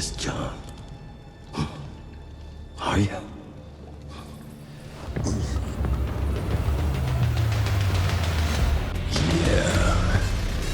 this, John? Are you?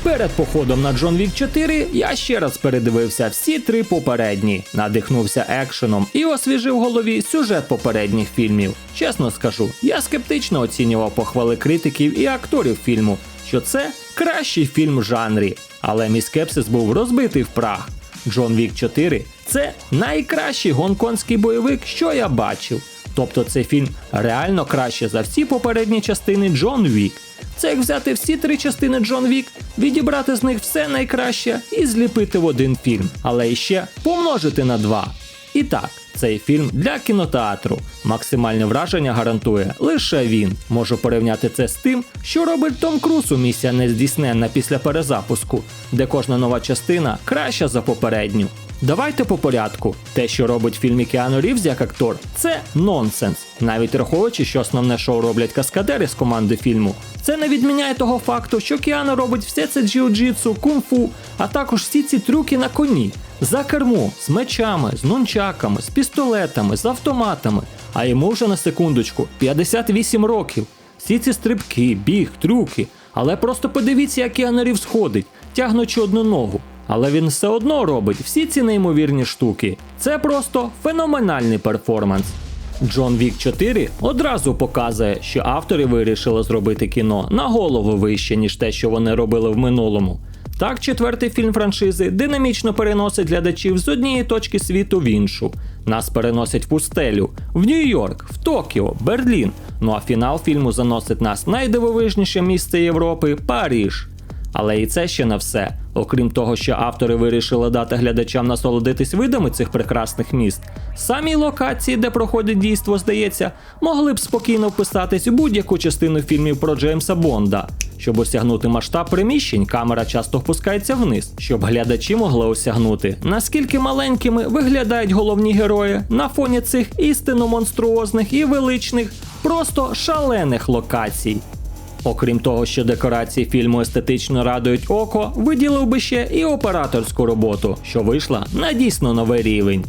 Перед походом на Джон Вік 4 я ще раз передивився всі три попередні, надихнувся екшеном і освіжив голові сюжет попередніх фільмів. Чесно скажу, я скептично оцінював похвали критиків і акторів фільму, що це кращий фільм в жанрі. Але мій скепсис був розбитий в прах. Джон Вік 4 це найкращий гонконгський бойовик, що я бачив. Тобто цей фільм реально краще за всі попередні частини Джон Вік. Це як взяти всі три частини Джон Вік, відібрати з них все найкраще і зліпити в один фільм, але іще помножити на два. І так, цей фільм для кінотеатру. Максимальне враження гарантує лише він. Можу порівняти це з тим, що робить Том Круз у місія нездійсненна після перезапуску, де кожна нова частина краща за попередню. Давайте по порядку. Те, що робить в фільмі Кіану Рівз як актор, це нонсенс. Навіть враховуючи, що основне шоу роблять каскадери з команди фільму. Це не відміняє того факту, що Кіану робить все це джиу-джитсу, кунг-фу, а також всі ці трюки на коні. За кермо, з мечами, з нунчаками, з пістолетами, з автоматами. А йому вже на секундочку 58 років. Всі ці стрибки, біг, трюки. Але просто подивіться, як Кіану Рівз ходить, тягнучи одну ногу. Але він все одно робить всі ці неймовірні штуки. Це просто феноменальний перформанс. Джон Вік 4 одразу показує, що автори вирішили зробити кіно на голову вище, ніж те, що вони робили в минулому. Так, четвертий фільм франшизи динамічно переносить глядачів з однієї точки світу в іншу. Нас переносять в пустелю, в Нью-Йорк, в Токіо, Берлін. Ну а фінал фільму заносить нас в найдивовижніше місце Європи Паріж. Але і це ще не все. Окрім того, що автори вирішили дати глядачам насолодитись видами цих прекрасних міст, самі локації, де проходить дійство, здається, могли б спокійно вписатись у будь-яку частину фільмів про Джеймса Бонда. Щоб осягнути масштаб приміщень, камера часто впускається вниз, щоб глядачі могли осягнути, наскільки маленькими виглядають головні герої на фоні цих істинно монструозних і величних, просто шалених локацій. Окрім того, що декорації фільму естетично радують око, виділив би ще і операторську роботу, що вийшла на дійсно новий рівень.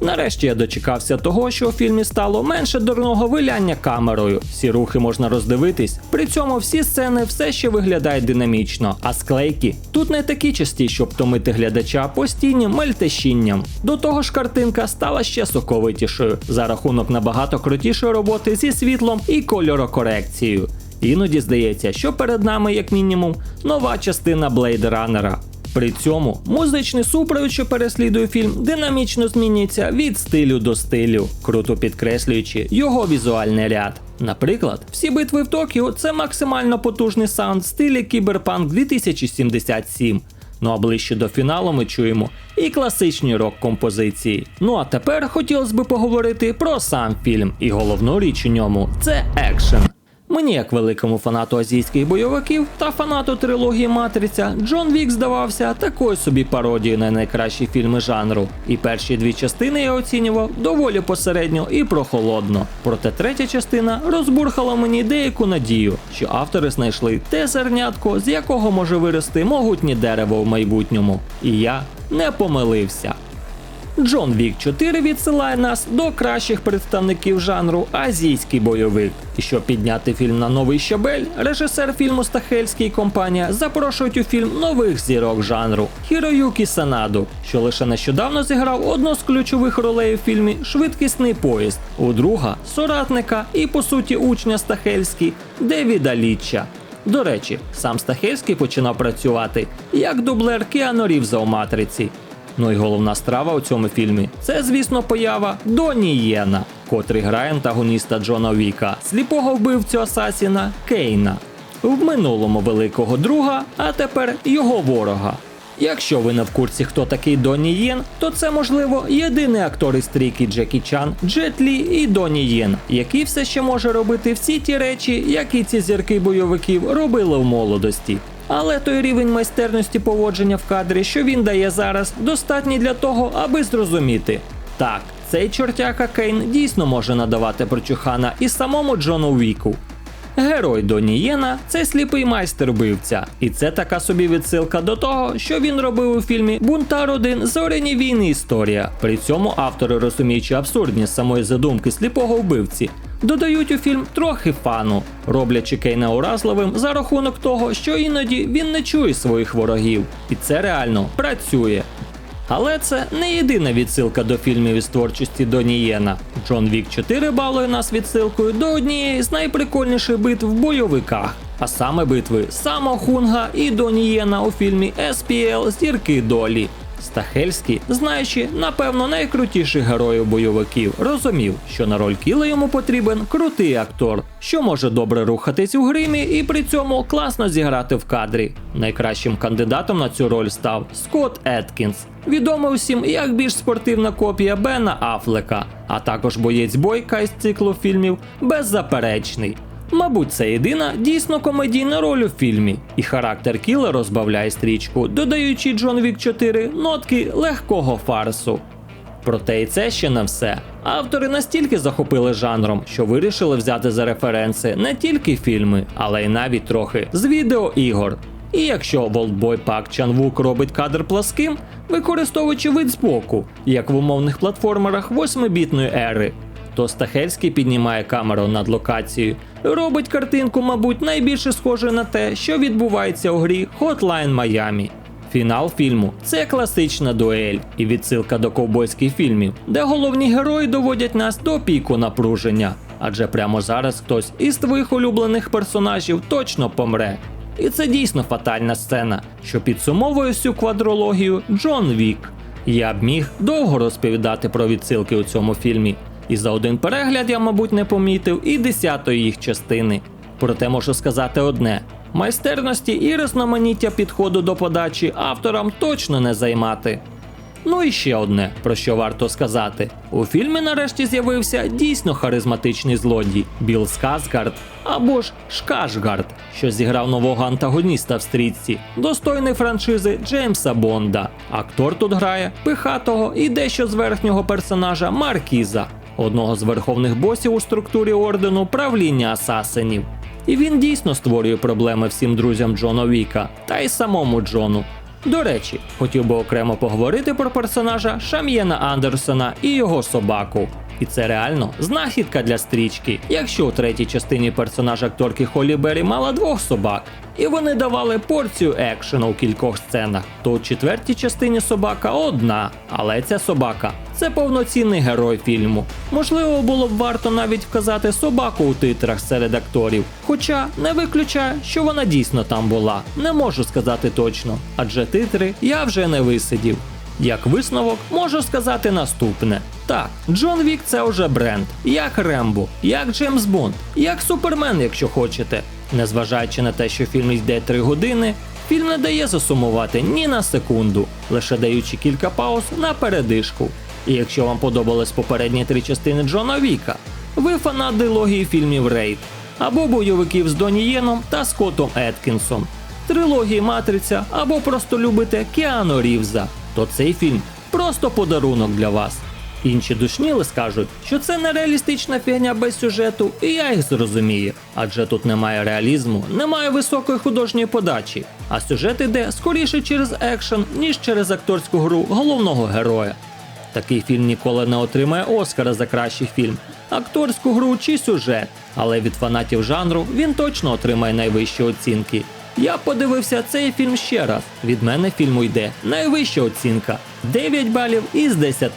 Нарешті я дочекався того, що у фільмі стало менше дурного виляння камерою. Всі рухи можна роздивитись, при цьому всі сцени все ще виглядають динамічно, а склейки тут не такі часті, щоб томити глядача постійним мельтешінням. До того ж, картинка стала ще соковитішою за рахунок набагато крутішої роботи зі світлом і кольорокорекцією. Іноді здається, що перед нами, як мінімум, нова частина Runner. При цьому музичний супровід, що переслідує фільм, динамічно змінюється від стилю до стилю, круто підкреслюючи його візуальний ряд. Наприклад, всі битви в Токіо це максимально потужний саунд в стилі Кіберпанк 2077. Ну а ближче до фіналу ми чуємо і класичні рок-композиції. Ну а тепер хотілося б поговорити про сам фільм, і головну річ у ньому це екшен. Мені, як великому фанату азійських бойовиків та фанату трилогії Матриця, Джон Вік здавався такою собі пародією на найкращі фільми жанру. І перші дві частини я оцінював доволі посередньо і прохолодно. Проте третя частина розбурхала мені деяку надію, що автори знайшли те зернятко, з якого може вирости могутнє дерево в майбутньому. І я не помилився. Джон Вік 4 відсилає нас до кращих представників жанру азійський бойовик. Щоб підняти фільм на новий щабель, режисер фільму Стахельський і компанія запрошують у фільм нових зірок жанру Хіроюкі Санаду, що лише нещодавно зіграв одну з ключових ролей у фільмі Швидкісний поїзд, у друга соратника і по суті учня Стахельський Девіда Лічча. До речі, сам Стахельський починав працювати як дублер Кіану Рівза у матриці. Ну і головна страва у цьому фільмі це, звісно, поява Доні Єна, котрий грає антагоніста Джона Віка, сліпого вбивцю Асасіна Кейна, в минулому великого друга, а тепер його ворога. Якщо ви не в курсі, хто такий Доні Єн, то це можливо єдиний актор із трійки Джекі Чан, Джет Лі і Доні Єн, який все ще може робити всі ті речі, які ці зірки бойовиків робили в молодості. Але той рівень майстерності поводження в кадрі, що він дає зараз, достатній для того, аби зрозуміти. Так, цей чортяка Кейн дійсно може надавати прочухана і самому Джону Віку. Герой Доні Єна це сліпий майстер бивця, і це така собі відсилка до того, що він робив у фільмі Бунтар 1 Зоряні війни історія. При цьому автори, розуміючи абсурдність самої задумки сліпого вбивці, додають у фільм трохи фану, роблячи Кейна уразливим за рахунок того, що іноді він не чує своїх ворогів, і це реально працює. Але це не єдина відсилка до фільмів із творчості Донієна. Джон Вік 4 балує нас відсилкою до однієї з найприкольніших битв в бойовиках, а саме битви Само Хунга і Донієна у фільмі SPL Зірки долі. Стахельський, знаючи, напевно, найкрутіших героїв бойовиків, розумів, що на роль Кіла йому потрібен крутий актор, що може добре рухатись у гримі і при цьому класно зіграти в кадрі. Найкращим кандидатом на цю роль став Скотт Еткінс, відомий усім як більш спортивна копія Бена Афлека, а також боєць бойка із циклу фільмів Беззаперечний. Мабуть, це єдина дійсно комедійна роль у фільмі, і характер Кіла розбавляє стрічку, додаючи Джон Вік 4 нотки легкого фарсу. Проте і це ще не все. Автори настільки захопили жанром, що вирішили взяти за референси не тільки фільми, але й навіть трохи з відеоігор. І якщо Волтбой Пак Чанвук робить кадр пласким, використовуючи вид збоку, як в умовних платформерах 8-бітної ери, то Стахельський піднімає камеру над локацією, робить картинку, мабуть, найбільше схожою на те, що відбувається у грі Hotline Miami. Фінал фільму це класична дуель і відсилка до ковбойських фільмів, де головні герої доводять нас до піку напруження. Адже прямо зараз хтось із твоїх улюблених персонажів точно помре. І це дійсно фатальна сцена, що підсумовує всю квадрологію Джон Вік. Я б міг довго розповідати про відсилки у цьому фільмі, і за один перегляд я, мабуть, не помітив і десятої їх частини. Проте можу сказати одне: майстерності і різноманіття підходу до подачі авторам точно не займати. Ну і ще одне, про що варто сказати: у фільмі нарешті з'явився дійсно харизматичний злодій Біл Сказгард або ж Шкашгард, що зіграв нового антагоніста в стрічці, достойний франшизи Джеймса Бонда. Актор тут грає пихатого і дещо з верхнього персонажа Маркіза, одного з верховних босів у структурі ордену правління асасинів. І він дійсно створює проблеми всім друзям Джона Віка та й самому Джону. До речі, хотів би окремо поговорити про персонажа Шам'єна Андерсона і його собаку. І це реально знахідка для стрічки. Якщо у третій частині персонаж акторки Холі Беррі мала двох собак, і вони давали порцію екшену у кількох сценах, то у четвертій частині собака одна, але ця собака це повноцінний герой фільму. Можливо, було б варто навіть вказати собаку у титрах серед акторів. Хоча не виключаю, що вона дійсно там була. Не можу сказати точно, адже титри я вже не висидів. Як висновок, можу сказати наступне: так, Джон Вік це вже бренд, як Рембо, як Джеймс Бонд, як Супермен, якщо хочете. Незважаючи на те, що фільм йде 3 години, фільм не дає засумувати ні на секунду, лише даючи кілька пауз на передишку. І якщо вам подобались попередні три частини Джона Віка, ви фанат дилогії фільмів Рейд або бойовиків з Доні Єном та Скоттом Еткінсом, трилогії Матриця або просто любите Кіану Рівза, то цей фільм просто подарунок для вас. Інші душніли скажуть, що це нереалістична фігня без сюжету, і я їх зрозумію. Адже тут немає реалізму, немає високої художньої подачі, а сюжет іде скоріше через екшен, ніж через акторську гру головного героя. Такий фільм ніколи не отримає Оскара за кращий фільм, акторську гру чи сюжет, але від фанатів жанру він точно отримає найвищі оцінки. Я подивився цей фільм ще раз. Від мене фільму йде найвища оцінка 9 балів із 10.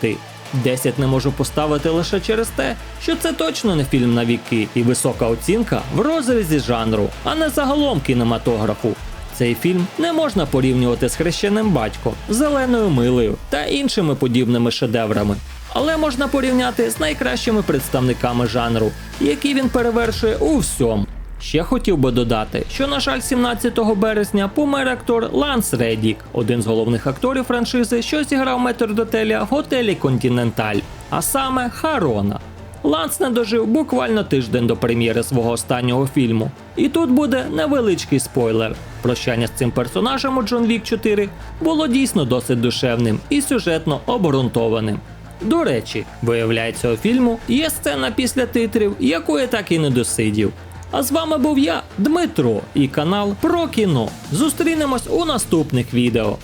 10 не можу поставити лише через те, що це точно не фільм на віки і висока оцінка в розрізі жанру, а не загалом кінематографу. Цей фільм не можна порівнювати з хрещеним батьком, зеленою милою та іншими подібними шедеврами. Але можна порівняти з найкращими представниками жанру, які він перевершує у всьому. Ще хотів би додати, що, на жаль, 17 березня помер актор Ланс Редік, один з головних акторів франшизи, що зіграв метрдотеля в готелі Континенталь, а саме Харона. Ланс не дожив буквально тиждень до прем'єри свого останнього фільму. І тут буде невеличкий спойлер. Прощання з цим персонажем у Джон Вік 4 було дійсно досить душевним і сюжетно обґрунтованим. До речі, виявляється, у фільму є сцена після титрів, яку я так і не досидів. А з вами був я, Дмитро, і канал про кіно. Зустрінемось у наступних відео.